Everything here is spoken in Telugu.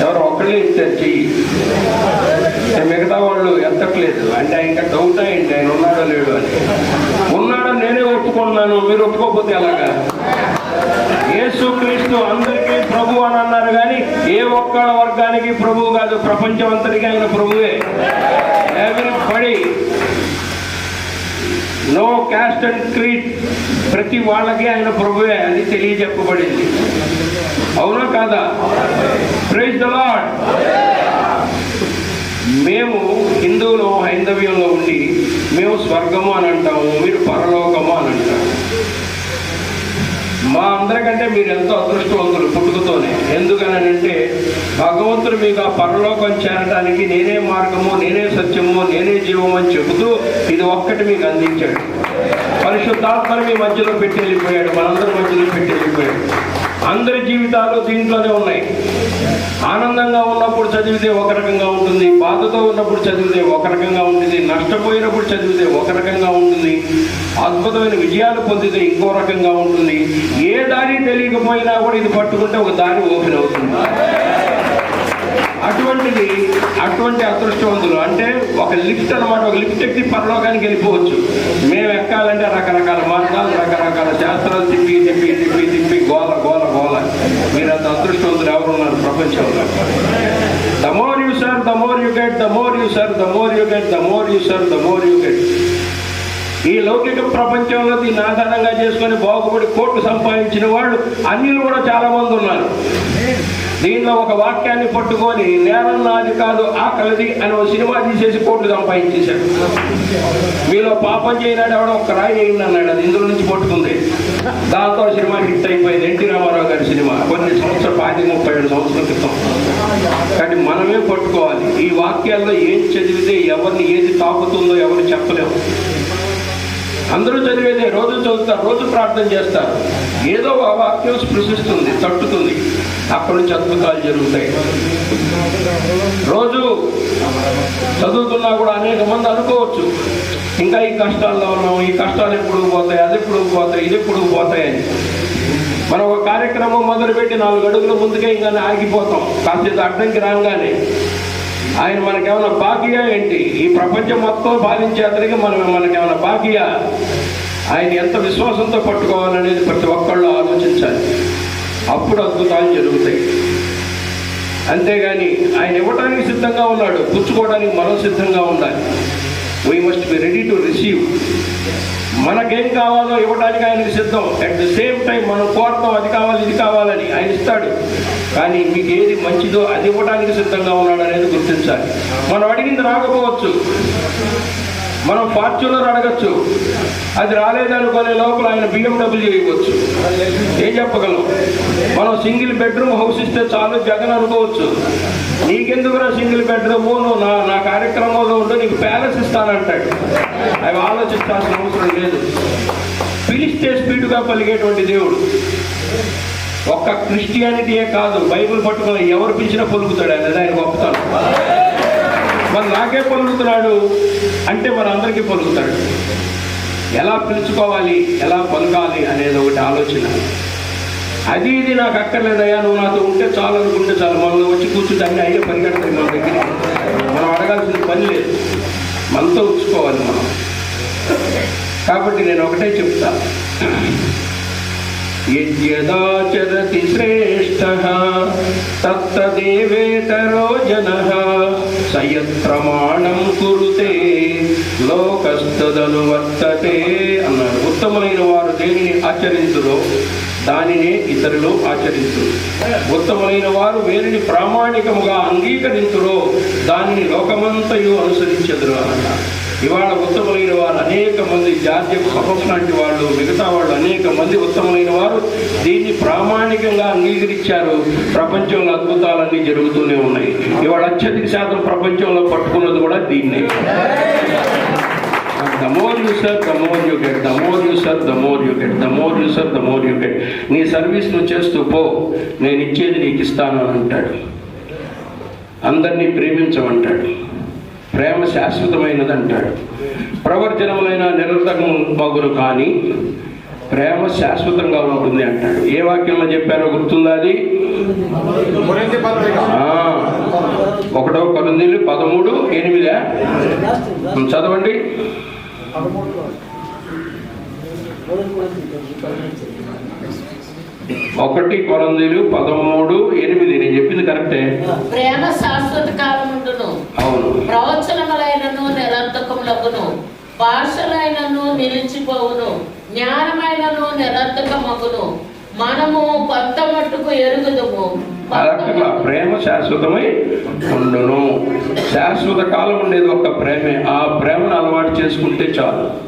ఎవరు ఒక్కళ్ళే ఇచ్చారు చెయ్యి. మిగతా వాళ్ళు ఎత్తట్లేదు. అంటే ఇంకా డౌట్ అయ్యండి ఆయన ఉన్నాడో లేడు అని. ఉన్నాడో నేనే ఒప్పుకున్నాను మీరు ఒప్పుకోకపోతే ఎలాగా? యేసు క్రీస్తు అందరికీ ప్రభు అని అన్నారు కానీ ఏ ఒక్క వర్గానికి ప్రభు కాదు ప్రపంచం అంతటికీ ఆయన ప్రభువే. ఎవరి క్యాస్ట్ అండ్ క్రీడ్ ప్రతి వాళ్ళకి ఆయన ప్రభువే అని తెలియజెప్పబడింది. అవునా కాదా? ప్రైజ్ ద లాడ్ మేము హిందువులు హైందవ్యంలో ఉండి మేము స్వర్గము అని అంటాము మీరు పరలోకము అని అంటాము మా అందరికంటే మీరు ఎంతో అదృష్టవంతులు పుట్టుకతోనే. ఎందుకనంటే భగవంతుడు మీకు ఆ పరలోకం చేరడానికి నేనే మార్గము నేనే సత్యము నేనే జీవము అని చెబుతూ ఇది ఒక్కటి మీకు అందించాడు. పరిశుద్ధాత్మని మీ మధ్యలో పెట్టి వెళ్ళిపోయాడు మనందరి మధ్యలో పెట్టి వెళ్ళిపోయాడు. అందరి జీవితాలు దీంట్లోనే ఉన్నాయి. ఆనందంగా ఉన్నప్పుడు చదివితే ఒక రకంగా ఉంటుంది బాధతో ఉన్నప్పుడు చదివితే ఒక రకంగా ఉంటుంది నష్టపోయినప్పుడు చదివితే ఒక రకంగా ఉంటుంది అద్భుతమైన విజయాలు పొందితే ఇంకో రకంగా ఉంటుంది. ఏ దారి తెలియకపోయినా కూడా ఇది పట్టుకుంటే ఒక దారి ఓపెన్ అవుతుంది. అటువంటిది అటువంటి అదృష్టవంతులు అంటే ఒక లిఫ్ట్ అన్నమాట ఒక లిఫ్ట్ ఎక్కి పరలోకానికి వెళ్ళిపోవచ్చు. మేము ఎక్కాలంటే రకరకాల మార్గాలు రకరకాల శాస్త్రాలు తిప్పి తిప్పి తిప్పి తిప్పి గోల గోల మీరు అంత అదృష్టవంతులు ఎవరు ఉన్నారు? ప్రపంచంలో the more you serve the more you get the more you serve the more you get the more you serve the more you get ఈ లౌకిక ప్రపంచంలో దీన్ని ఆధారంగా చేసుకొని బాగుపడి కోట్లు సంపాదించిన వాళ్ళు అన్యులు కూడా చాలా మంది ఉన్నారు. దీనిలో ఒక వాక్యాన్ని పట్టుకొని నేరం నాది కాదు ఆకలిది అని ఒక సినిమా తీసేసి కోట్లు సంపాదించేశాడు. మీలో పాపం చేయనాడు ఎవడో ఒక రాయి అయిందన్నాడు అన్నాడు. అది ఇందులో నుంచి పట్టుకుంది. దాంతో సినిమా హిట్ అయిపోయింది. సినిమా. కొన్ని సంవత్సరాలు పాతి ముప్పై ఏడు సంవత్సరాల క్రితం. కానీ మనమే పట్టుకోవాలి ఈ వాక్యాల్లో ఏం చదివితే ఎవరిని ఏది తాకుతుందో ఎవరు చెప్పలేము. అందరూ చదివేదే రోజు చదువుతారు రోజు ప్రార్థన చేస్తారు. ఏదో ఆ వాక్యం స్పృశిస్తుంది తట్టుతుంది. అక్కడి నుంచి అద్భుతాలు జరుగుతాయి. రోజు చదువుతున్నా కూడా అనేక మంది అనుకోవచ్చు. ఇంకా ఈ కష్టాల్లో ఉన్నాం ఈ కష్టాలు ఎప్పుడు పోతాయి అది ఎప్పుడు పోతాయి ఇది ఎప్పుడు పోతాయి అని. మనం ఒక కార్యక్రమం మొదలుపెట్టి నాలుగు అడుగుల ముందుకే ఇంకా ఆగిపోతాం. కాసేపు అడ్డంకి రాగానే. ఆయన మనకేమైనా బాకీయా ఏంటి? ఈ ప్రపంచం మొత్తం బాధించే అతనికి మనం మనకేమైనా బాకీయా ఆయన ఎంత విశ్వాసంతో పట్టుకోవాలనేది ప్రతి ఒక్కళ్ళు ఆలోచించాలి. అప్పుడు అద్భుతాలు జరుగుతాయి. అంతేగాని ఆయన ఇవ్వడానికి సిద్ధంగా ఉన్నాడు. పుచ్చుకోవడానికి మనం సిద్ధంగా ఉండాలి. We must be ready to receive మనకేం కావాలో ఇవ్వడానికి ఆయనకి సిద్ధం. అట్ ద సేమ్ టైం మనం కోరతాం అది కావాలి ఇది కావాలని ఆయన ఇస్తాడు. కానీ మీకు ఏది మంచిదో అది ఇవ్వడానికి సిద్ధంగా ఉన్నాడు అనేది గుర్తించాలి. మనం అడిగింది రాకపోవచ్చు. మనం ఫార్చ్యూనర్ అడగచ్చు. అది రాలేదనుకునే లోపల ఆయన బిఎండబ్ల్యూ చేయవచ్చు. ఏం చెప్పగలం? మనం సింగిల్ బెడ్రూమ్ హౌస్ ఇస్తే చాలు జగన్ అనుకోవచ్చు. నీకెందుకురా సింగిల్ బెడ్రూమ్? నువ్వు నా నా కార్యక్రమంలో ఉంటే నీకు ప్యాలెస్ ఇస్తానంటాడు. అవి ఆలోచించాల్సిన అవసరం లేదు. పిలిస్తే స్పీడ్గా పలిగేటువంటి దేవుడు. ఒక్క క్రిస్టియానిటీయే కాదు బైబిల్ పట్టుకుని ఎవరు పిలిచినా పలుకుతాడు ఆయన ఆయన గొప్పతనం. మరి నాకే పలుకుతున్నాడు అంటే మరి అందరికీ పలుకుతాడు. ఎలా పిలుచుకోవాలి ఎలా పలకాలి అనేది ఒకటి ఆలోచన. అది ఇది నాకు అక్కర్లేదయ్యా నువ్వు నాతో ఉంటే చాలు అనుకుంటే చాలు. మనం వచ్చి కూర్చుంటే అన్నీ అయ్యే పరిగెడతాయి మన దగ్గర. మనం అడగాల్సిన పని లేదు. మనతో ఉంచుకోవాలి మనం. కాబట్టి నేను ఒకటే చెప్తా. యద్యదాచరతి శ్రేష్ట తత్తదేవేతరో జన. సయత్ ప్రమాణం కురుతే లోకస్తదను వర్తతే అన్నాడు. ఉత్తములైన వారు దేనిని ఆచరించురో దానినే ఇతరులు ఆచరించురు. ఉత్తములైన వారు వేరిని ప్రామాణికముగా అంగీకరించురో దానిని లోకమంతయు అనుసరించదురు అన్నాడు. ఇవాళ ఉత్తములైన వారు అనేక మంది జాతీయ సభస్ లాంటి వాళ్ళు మిగతా వాళ్ళు అనేక మంది ఉత్తములైన వారు దీన్ని ప్రామాణికంగా అంగీకరించారు. ప్రపంచంలో అద్భుతాలన్నీ జరుగుతూనే ఉన్నాయి. ఇవాళ అత్యధిక శాతం ప్రపంచంలో పట్టుకున్నది కూడా దీన్నే. The more you serve the more you get the more you serve the more you get the more you serve the more you get. నీ సర్వీస్ నువ్వు చేస్తూ పో నేను ఇచ్చేది నీకు ఇస్తాను అని అంటాడు. అందరినీ ప్రేమించమంటాడు. ప్రేమ శాశ్వతమైనది అంటాడు ప్రవర్జనములైన నిరర్ధకం మగురు కానీ ప్రేమ శాశ్వతంగా ఉంటుంది అంటాడు. ఏ వాక్యంలో చెప్పారో గుర్తుందా అది? ఒకటో కొరింథీలు పదమూడు ఎనిమిదా? చదవండి. ఒకటి కొరందీలు పదమూడు ఎనిమిది. నేను చెప్పింది కరెక్టే? ప్రేమ శాశ్వత కాలముండును అవును. ప్రవచనములైనను నిరర్థకములగును. భాషలైనను నిలిచిపోవును. జ్ఞానమైనను నిరర్థకమగును. మనము కొత్త మట్టుకు ఎరుగుదుము అలా ప్రేమ శాశ్వతమై ఉండును. శాశ్వత కాలం ఉండేది ఒక ప్రేమే. ఆ ప్రేమను అలవాటు చేసుకుంటే చాలు.